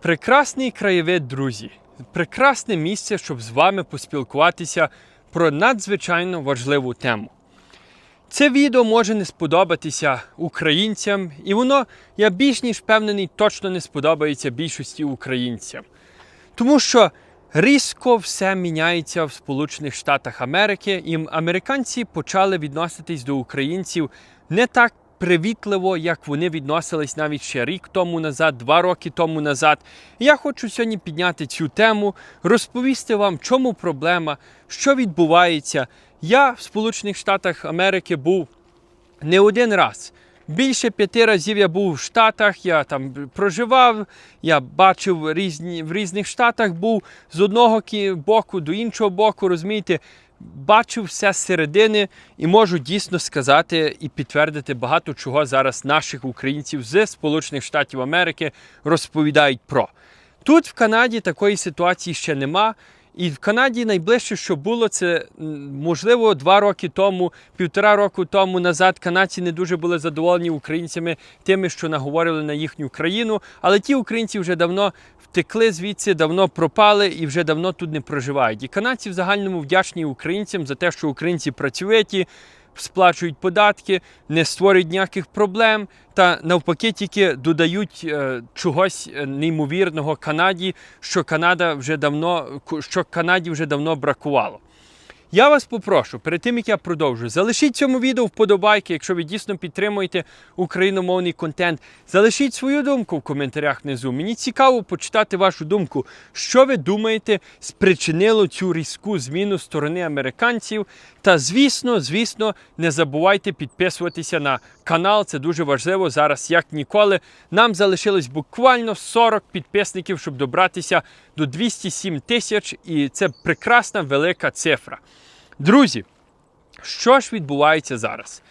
Прекрасний краєвид, друзі. Прекрасне місце, щоб з вами поспілкуватися про надзвичайно важливу тему. Це відео може не сподобатися українцям, і воно, я більш ніж впевнений, точно не сподобається більшості українцям. Тому що різко все міняється в Сполучених Штатах Америки, і американці почали відноситись до українців не так привітливо, як вони відносились навіть ще рік тому назад, два роки тому назад. І я хочу сьогодні підняти цю тему, розповісти вам, чому проблема, що відбувається. Я в Сполучених Штатах Америки був не один раз. Більше п'яти разів я був в Штатах, я там проживав, я бачив різні, в різних штатах, був з одного боку до іншого боку, розумієте, бачив все середини і можу дійсно сказати і підтвердити багато чого зараз наших українців з Сполучених Штатів Америки розповідають про. Тут в Канаді такої ситуації ще нема. І в Канаді найближче, що було, це можливо два роки тому, півтора року тому назад канадці не дуже були задоволені українцями тими, що наговорили на їхню країну. Але ті українці вже давно втекли звідси, давно пропали і вже давно тут не проживають. І канадці в загальному вдячні українцям за те, що українці працюють, сплачують податки, не створюють ніяких проблем, та навпаки тільки додають е, чогось е, неймовірного Канаді, що Канада вже давно що Канаді вже давно бракувало. Я вас попрошу, перед тим як я продовжу, залишіть цьому відео вподобайки, якщо ви дійсно підтримуєте україномовний контент. Залишіть свою думку в коментарях внизу. Мені цікаво почитати вашу думку, що ви думаєте спричинило цю різку зміну сторони американців. Та звісно, звісно, не забувайте підписуватися на канал. Це дуже важливо зараз, як ніколи. Нам залишилось буквально 40 підписників, щоб добратися до 207 тисяч, і це прекрасна велика цифра. Друзі, що ж відбувається зараз?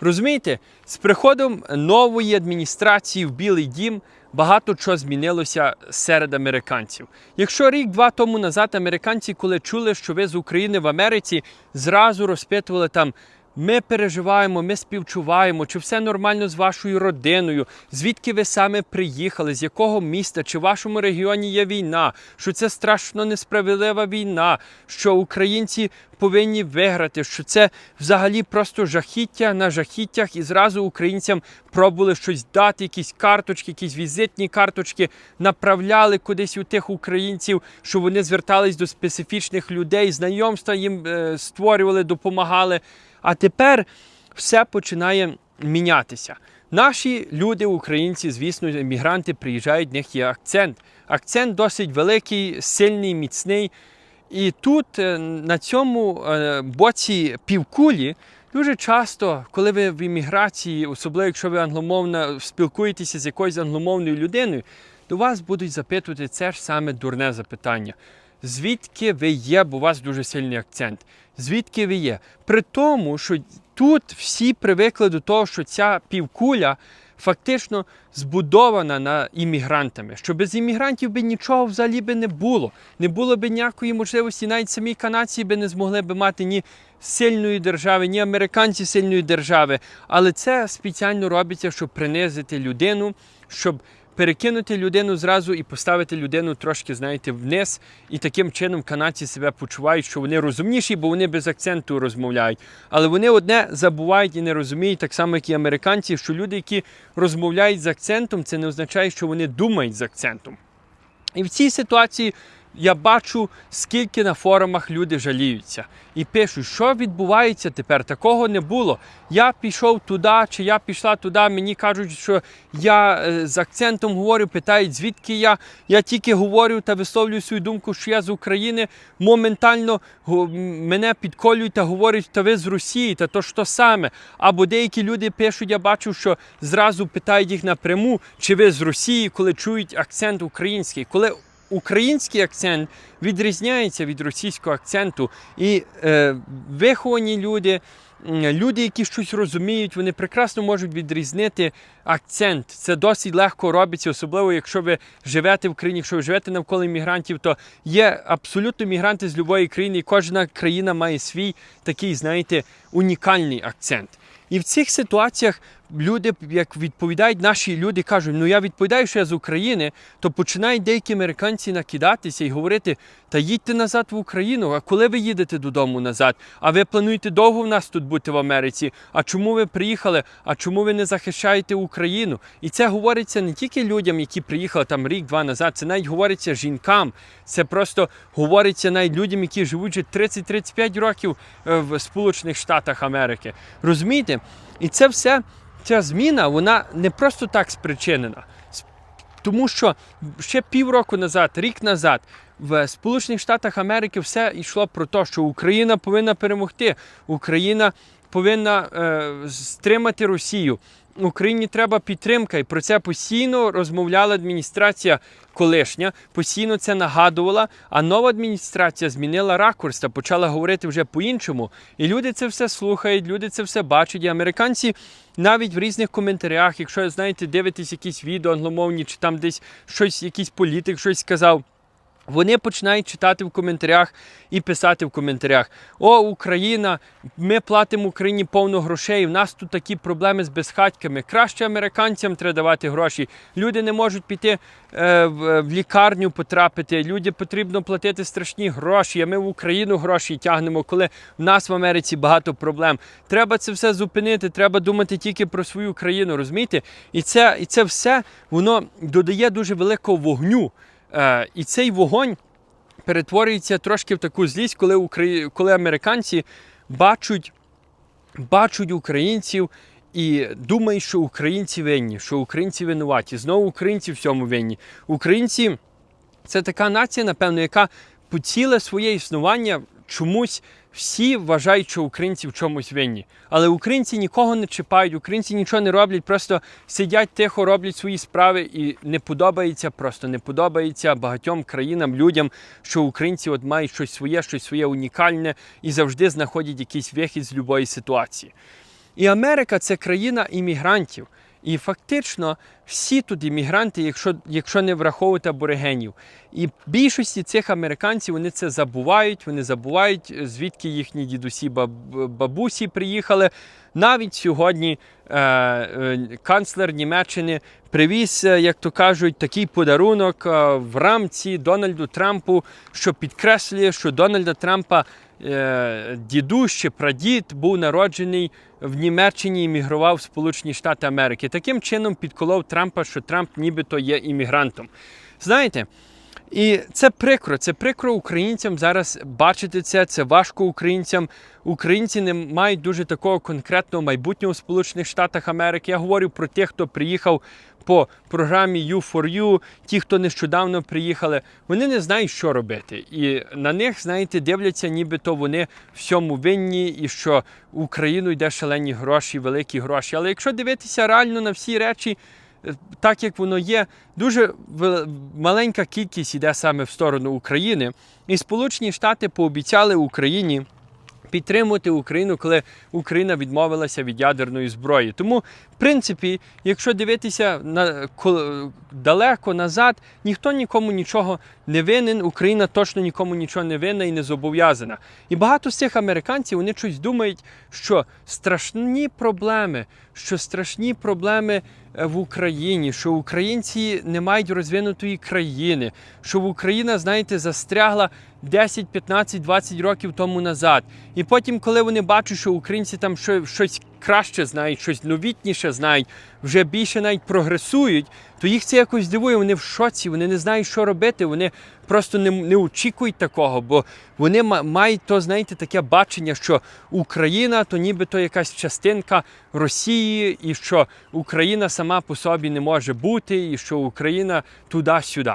Розумієте, з приходом нової адміністрації в Білий Дім багато чого змінилося серед американців. Якщо рік-два тому назад американці, коли чули, що ви з України в Америці, зразу розпитували там. Ми переживаємо, ми співчуваємо, чи все нормально з вашою родиною, звідки ви саме приїхали, з якого міста, чи в вашому регіоні є війна, що це страшно несправедлива війна, що українці повинні виграти, що це взагалі просто жахіття на жахіттях, і зразу українцям пробували щось дати, якісь карточки, якісь візитні карточки, направляли кудись у тих українців, що вони звертались до специфічних людей, знайомства їм е, створювали, допомагали. А тепер все починає мінятися. Наші люди, українці, звісно, емігранти приїжджають, в них є акцент. Акцент досить великий, сильний, міцний. І тут, е, на цьому е, боці півкулі, дуже часто, коли ви в імміграції, особливо якщо ви англомовна, спілкуєтеся з якоюсь англомовною людиною, до вас будуть запитувати це ж саме дурне запитання. Звідки ви є, бо у вас дуже сильний акцент. Звідки ви є? При тому, що тут всі привикли до того, що ця півкуля фактично збудована на іммігрантами, що без іммігрантів би нічого взагалі би не було. Не було б ніякої можливості, навіть самі канадці би не змогли б мати ні сильної держави, ні американці сильної держави. Але це спеціально робиться, щоб принизити людину, щоб перекинути людину зразу і поставити людину трошки, знаєте, вниз. І таким чином канадці себе почувають, що вони розумніші, бо вони без акценту розмовляють. Але вони одне забувають і не розуміють, так само, як і американці, що люди, які розмовляють з акцентом, це не означає, що вони думають з акцентом. І в цій ситуації я бачу, скільки на форумах люди жаліються і пишуть, що відбувається тепер. Такого не було. Я пішов туди, чи я пішла туди. Мені кажуть, що я е, з акцентом говорю, питають, звідки я. Я тільки говорю та висловлюю свою думку, що я з України. Моментально мене підколюють та говорять, та ви з Росії, та то ж то саме. Або деякі люди пишуть, я бачу, що зразу питають їх напряму, чи ви з Росії, коли чують акцент український. Коли український акцент відрізняється від російського акценту. І е, виховані люди, люди, які щось розуміють, вони прекрасно можуть відрізнити акцент. Це досить легко робиться, особливо якщо ви живете в країні, якщо ви живете навколо іммігрантів, то є абсолютно мігранти з будь-якої країни, і кожна країна має свій такий, знаєте, унікальний акцент. І в цих ситуаціях люди, як відповідають наші люди, кажуть, ну я відповідаю, що я з України, то починають деякі американці накидатися і говорити: та їдьте назад в Україну. А коли ви їдете додому назад? А ви плануєте довго в нас тут бути в Америці? А чому ви приїхали? А чому ви не захищаєте Україну? І це говориться не тільки людям, які приїхали там рік-два назад, це навіть говориться жінкам. Це просто говориться навіть людям, які живуть вже 30-35 років е, в Сполучених Штатах Америки. Розумієте? І це все, ця зміна, вона не просто так спричинена. Тому що ще півроку назад, рік назад, в Сполучених Штатах Америки все йшло про те, що Україна повинна перемогти, Україна повинна е, стримати Росію. Україні треба підтримка, і про це постійно розмовляла адміністрація колишня, постійно це нагадувала. А нова адміністрація змінила ракурс та почала говорити вже по-іншому. І люди це все слухають, люди це все бачать. І американці навіть в різних коментарях, якщо знаєте, дивитесь якісь відео англомовні, чи там десь щось, якийсь політик щось сказав. Вони починають читати в коментарях і писати в коментарях: О, Україна, ми платимо Україні повно грошей. В нас тут такі проблеми з безхатьками. Краще американцям треба давати гроші. Люди не можуть піти е, в, в лікарню потрапити. Люди потрібно платити страшні гроші. А ми в Україну гроші тягнемо, коли в нас в Америці багато проблем. Треба це все зупинити. Треба думати тільки про свою країну. Розумієте? І це, і це все воно додає дуже великого вогню. Е, і цей вогонь перетворюється трошки в таку злість, коли, Украї... коли американці бачать, бачать українців і думають, що українці винні, що українці винуваті. Знову українці в цьому винні. Українці це така нація, напевно, яка по ціле своє існування чомусь всі вважають, що українці в чомусь винні. Але українці нікого не чіпають, українці нічого не роблять, просто сидять тихо, роблять свої справи, і не подобається, просто не подобається багатьом країнам, людям, що українці от мають щось своє, щось своє унікальне і завжди знаходять якийсь вихід з будь-якої ситуації. І Америка це країна іммігрантів. І фактично всі тут іммігранти, якщо, якщо не враховувати аборигенів. І більшості цих американців вони це забувають, вони забувають, е, звідки їхні дідусі, бабусі приїхали. Навіть сьогодні е, е, канцлер Німеччини привіз, е, як то кажуть, такий подарунок е, в рамці Дональду Трампу, що підкреслює, що Дональда Трампа дідусь чи прадід був народжений в Німеччині і мігрував в Сполучені Штати Америки. Таким чином підколов Трампа, що Трамп нібито є іммігрантом. Знаєте, і це прикро, це прикро українцям зараз бачити це. Це важко українцям. Українці не мають дуже такого конкретного майбутнього в Сполучених Штатах Америки. Я говорю про тих, хто приїхав по програмі U4U, ті, хто нещодавно приїхали, вони не знають, що робити. І на них, знаєте, дивляться, нібито вони всьому винні, і що в Україну йде шалені гроші, великі гроші. Але якщо дивитися реально на всі речі, так як воно є, дуже маленька кількість йде саме в сторону України. І Сполучені Штати пообіцяли Україні підтримувати Україну, коли Україна відмовилася від ядерної зброї. Тому, принципі, якщо дивитися на далеко назад, ніхто нікому нічого не винен. Україна точно нікому нічого не винна і не зобов'язана. І багато з цих американців вони щось думають, що страшні проблеми, що страшні проблеми е, в Україні, що українці не мають розвинутої країни, що Україна, знаєте, застрягла 10, 15, 20 років тому назад. І потім, коли вони бачать, що українці там що- щось краще знають, щось новітніше знають, вже більше навіть прогресують, то їх це якось дивує. Вони в шоці, вони не знають, що робити. Вони просто не, не очікують такого, бо вони ма- мають то, знаєте, таке бачення, що Україна то нібито якась частинка Росії, і що Україна сама по собі не може бути, і що Україна туди-сюди.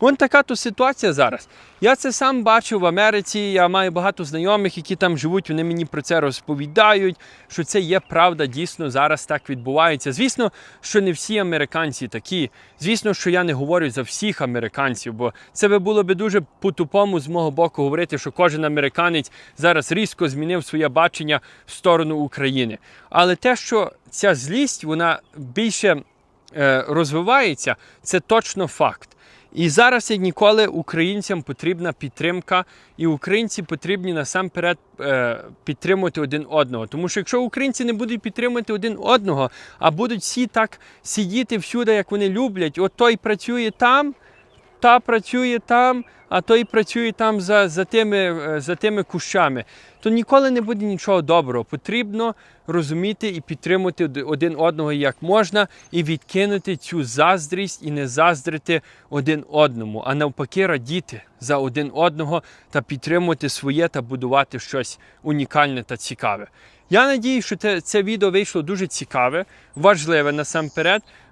Вон така то ситуація зараз. Я це сам бачив в Америці. Я маю багато знайомих, які там живуть. Вони мені про це розповідають, що це є правда, дійсно зараз так відбувається. Звісно, що не всі американці такі. Звісно, що я не говорю за всіх американців, бо це би було би дуже по-тупому з мого боку говорити, що кожен американець зараз різко змінив своє бачення в сторону України. Але те, що ця злість вона більше е, розвивається, це точно факт. І зараз як ніколи українцям потрібна підтримка, і українці потрібні насамперед е, підтримувати один одного. Тому що якщо українці не будуть підтримувати один одного, а будуть всі так сидіти всюди, як вони люблять, от той працює там, та працює там, а той працює там за, за, тими, е, за тими кущами, то ніколи не буде нічого доброго. Потрібно розуміти і підтримувати один одного як можна, і відкинути цю заздрість і не заздрити один одному, а навпаки, радіти за один одного та підтримувати своє та будувати щось унікальне та цікаве. Я надію, що те- це відео вийшло дуже цікаве, важливе насамперед.